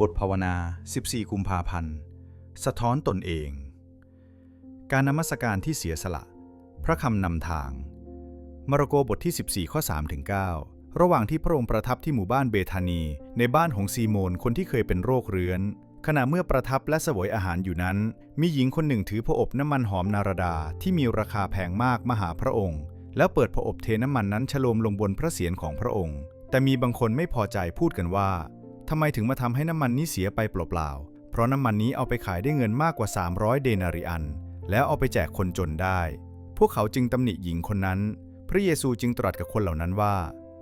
บทภาวนา 14 กุมภาพันธ์ สะท้อนตนเอง การนมัสการที่เสียสละ พระคำนำทาง มาระโกบทที่ 14 ข้อ3ถึง9ระหว่างที่พระองค์ประทับที่หมู่บ้านเบธานี ในบ้านของซีโมนคนที่เคยเป็นโรคเรื้อน ขณะเมื่อประทับและเสวยอาหารอยู่นั้น มีหญิงคนหนึ่งถือผอบน้ำมันหอมนารดาที่มีราคาแพงมากมาหาพระองค์ แล้วเปิดผอบเทน้ำมันนั้นฉโลมลงบนพระเศียรของพระองค์ แต่มีบางคนไม่พอใจพูดกันว่า ทำไมถึงมาทำให้น้ำมันนี้เสียไปเปล่าๆ เพราะน้ำมันนี้เอาไปขายได้เงินมากกว่า 300 เดนาริอัน แล้วเอาไปแจกคนจนได้ พวกเขาจึงตำหนิหญิงคนนั้น พระเยซูจึงตรัสกับคนเหล่านั้นว่า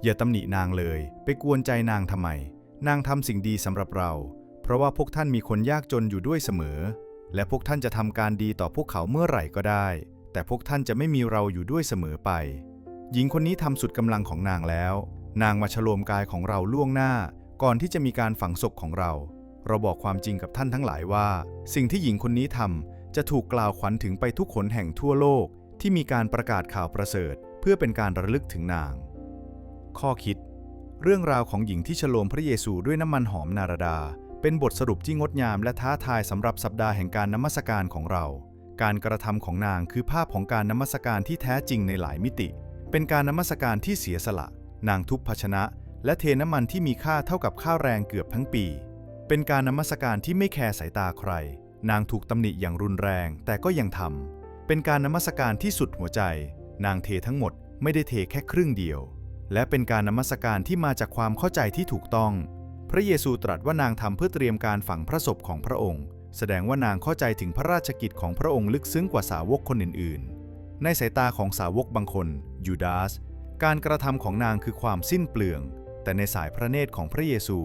อย่าตำหนินางเลย ไปกวนใจนางทำไม นางทำสิ่งดีสำหรับเรา เพราะว่าพวกท่านมีคนยากจนอยู่ด้วยเสมอ และพวกท่านจะทำการดีต่อพวกเขาเมื่อไหร่ก็ได้ แต่พวกท่านจะไม่มีเราอยู่ด้วยเสมอไป หญิงคนนี้ทำสุดกำลังของนางแล้ว นางมาฉโลมกายของเราล่วงหน้า ก่อนที่จะมีการฝังศพของเรา เราบอกความจริงกับท่านทั้งหลายว่า สิ่งที่หญิงคนนี้ทำจะถูกกล่าวขวัญถึงไปทุกขนแห่งทั่วโลก ที่มีการประกาศข่าวประเสริฐ เพื่อเป็นการระลึกถึงนาง ข้อคิด เรื่องราวของหญิงที่ฉโลมพระเยซูด้วยน้ำมันหอมนารดา เป็นบทสรุปที่งดงามและท้าทายสำหรับสัปดาห์แห่งการนมัสการของเรา การกระทำของนางคือภาพของการนมัสการที่แท้จริงในหลายมิติ เป็นการนมัสการที่เสียสละ นางทุบภาชนะ และเทน้ำมันที่มีค่าเท่ากับค่าแรงเกือบทั้งปี เป็นการนมัสการที่ไม่แคร์สายตาใคร นางถูกตำหนิอย่างรุนแรง แต่ก็ยังทำเป็นการนมัสการที่สุดหัวใจ นางเททั้งหมดไม่ได้เทแค่ครึ่งเดียว และเป็นการนมัสการที่มาจากความเข้าใจที่ถูกต้อง พระเยซูตรัสว่านางทำเพื่อเตรียมการฝังพระศพของพระองค์ แสดงว่านางเข้าใจถึงพระราชกิจของพระองค์ลึกซึ้งกว่าสาวกคนอื่น ๆ ในสายตาของสาวกบางคน ยูดาสการกระทำของนางคือความสิ้นเปลือง แต่ในสายพระเนตรของพระเยซู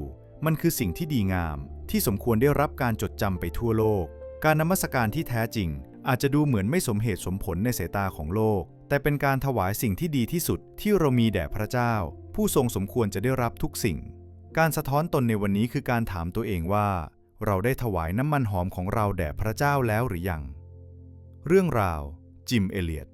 มันคือสิ่งที่ดีงาม ที่สมควรได้รับการจดจำไปทั่วโลก การนมัสการที่แท้จริง อาจจะดูเหมือนไม่สมเหตุสมผลในสายตาของโลก แต่เป็นการถวายสิ่งที่ดีที่สุดที่เรามีแด่พระเจ้า ผู้ทรงสมควรจะได้รับทุกสิ่ง การสะท้อนตนในวันนี้คือการถามตัวเองว่า เราได้ถวายน้ำมันหอมของเราแด่พระเจ้าแล้วหรือยัง เรื่องราว จิมเอเลียต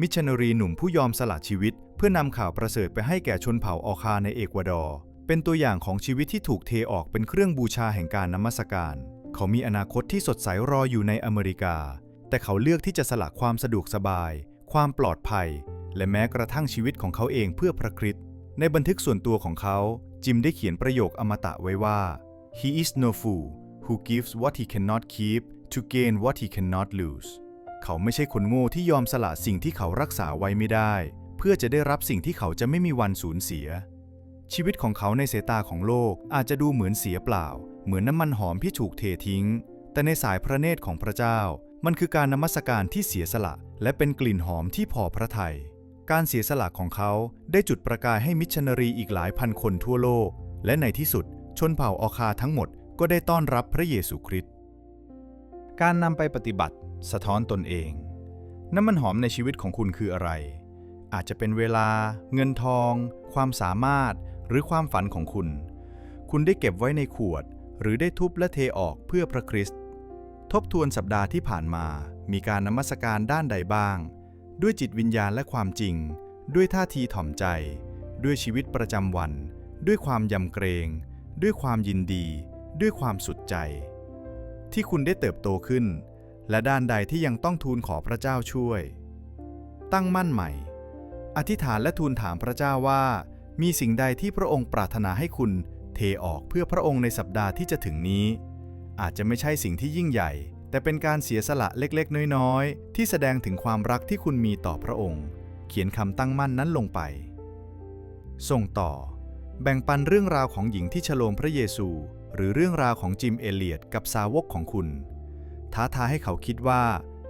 มิชชันนารีหนุ่มผู้ยอมสละชีวิต เพื่อนำข่าวประเสริฐไปให้แก่ชนเผ่าออคาในเอกวาดอร์ เป็นตัวอย่างของชีวิตที่ถูกเทออกเป็นเครื่องบูชาแห่งการนมัสการ เขามีอนาคตที่สดใสรออยู่ในอเมริกา แต่เขาเลือกที่จะสละความสะดวกสบาย ความปลอดภัย และแม้กระทั่งชีวิตของเขาเองเพื่อพระคริสต์ในบันทึกส่วนตัวของเขา จิมได้เขียนประโยคอมตะไว้ว่า He is no fool who gives what he cannot keep to gain what he cannot lose เขาไม่ใช่คนโง่ที่ยอมสละสิ่งที่เขารักษาไว้ไม่ได้ เพื่อจะได้รับสิ่งที่เขาจะไม่มีวันสูญเสีย ชีวิตของเขาในสายตาของโลกอาจจะดูเหมือนเสียเปล่า เหมือนน้ำมันหอมที่ถูกเททิ้ง แต่ในสายพระเนตรของพระเจ้า มันคือการนมัสการที่เสียสละ และเป็นกลิ่นหอมที่พอพระทยัยการเสียสละของเขาได้จุดประกายให้มิชชันนารีอีกหลายพันคนทั่วโลก และในที่สุด ชนเผ่าออคาทั้งหมดก็ได้ต้อนรับพระเยซูคริสต์การนำไปปฏิบัติ สะท้อนตนเอง น้ำมันหอมในชีวิตของคุณคืออะไร อาจจะเป็นเวลา เงินทอง ความสามารถ หรือความฝันของคุณ คุณได้เก็บไว้ในขวด หรือได้ทุบและเทออกเพื่อพระคริสต์ทบทวนสัปดาห์ที่ผ่านมา มีการนมัสการด้านใดบ้าง ด้วยจิตวิญญาณและความจริง ด้วยท่าทีถ่อมใจ ด้วยชีวิตประจำวัน ด้วยความยำเกรง ด้วยความยินดี ด้วยความสุดใจ ที่คุณได้เติบโตขึ้น และด้านใดที่ยังต้องทูลขอพระเจ้าช่วย ตั้งมั่นใหม่ อธิษฐานและทูลถามพระเจ้าว่า มีสิ่งใดที่พระองค์ปรารถนาให้คุณเทออกเพื่อพระองค์ในสัปดาห์ที่จะถึงนี้ อาจจะไม่ใช่สิ่งที่ยิ่งใหญ่ แต่เป็นการเสียสละเล็กๆ น้อยๆ ที่แสดงถึงความรักที่คุณมีต่อพระองค์ เขียนคำตั้งมั่นนั้นลงไป ส่งต่อ แบ่งปันเรื่องราวของหญิงที่ฉโลมพระเยซู หรือเรื่องราวของจิมเอเลียตกับสาวกของคุณ ท้าทายให้เขาคิดว่า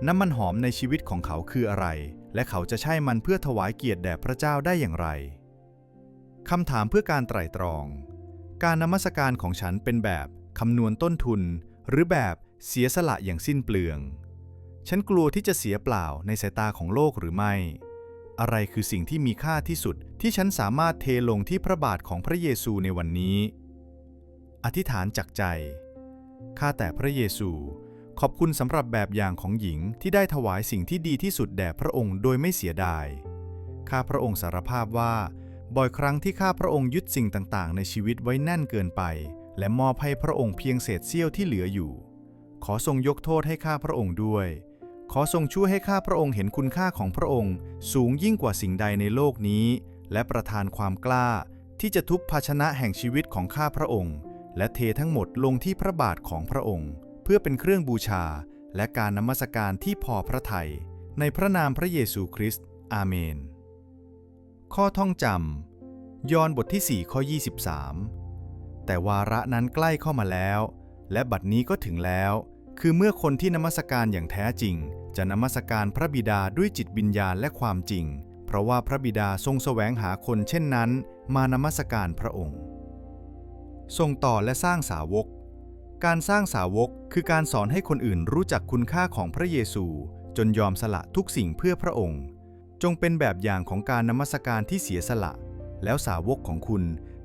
น้ำมันหอมในชีวิตของเขาคืออะไร และเขาจะใช้มันเพื่อถวายเกียรติแด่พระเจ้าได้อย่างไรคำถามเพื่อการไตร่ตรอง การนมัสการของฉันเป็นแบบคำนวณต้นทุน หรือแบบเสียสละอย่างสิ้นเปลือง ฉันกลัวที่จะเสียเปล่าในสายตาของโลกหรือไม่ อะไรคือสิ่งที่มีค่าที่สุดที่ฉันสามารถเทลงที่พระบาทของพระเยซูในวันนี้ อธิษฐานจากใจ ข้าแต่พระเยซู ขอบคุณสำหรับแบบอย่างของหญิงที่ได้ถวายสิ่งที่ดีที่สุดแด่พระองค์โดยไม่เสียดาย ข้าพระองค์สารภาพว่า บ่อยครั้งที่ข้าพระองค์ยึดสิ่งต่างๆ ในชีวิตไว้แน่นเกินไป และมอบให้พระองค์เพียงเศษเสี้ยวที่เหลืออยู่ ขอทรงยกโทษให้ข้าพระองค์ด้วย ขอทรงช่วยให้ข้าพระองค์เห็นคุณค่าของพระองค์ สูงยิ่งกว่าสิ่งใดในโลกนี้ และประทานความกล้า ที่จะทุบภาชนะแห่งชีวิตของข้าพระองค์ และเททั้งหมดลงที่พระบาทของพระองค์ เพื่อเป็นเครื่องบูชาและการนมัสการที่พอพระทัยในพระนามพระเยซูคริสต์อาเมน ข้อท่องจำยอห์นบทที่ 4 ข้อ 23 แต่วาระนั้นใกล้เข้ามาแล้ว และบัดนี้ก็ถึงแล้ว คือเมื่อคนที่นมัสการอย่างแท้จริง จะนมัสการพระบิดาด้วยจิตวิญญาณและความจริง เพราะว่าพระบิดาทรงแสวงหาคนเช่นนั้น มานมัสการพระองค์ส่งต่อและสร้างสาวก การสร้างสาวกคือการสอนให้คนอื่นรู้จักคุณค่าของพระเยซู จนยอมสละทุกสิ่งเพื่อพระองค์ จงเป็นแบบอย่างของการนมัสการที่เสียสละ แล้วสาวกของคุณ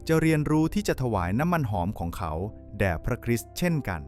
จะเรียนรู้ที่จะถวายน้ำมันหอมของเขา แด่พระคริสต์เช่นกัน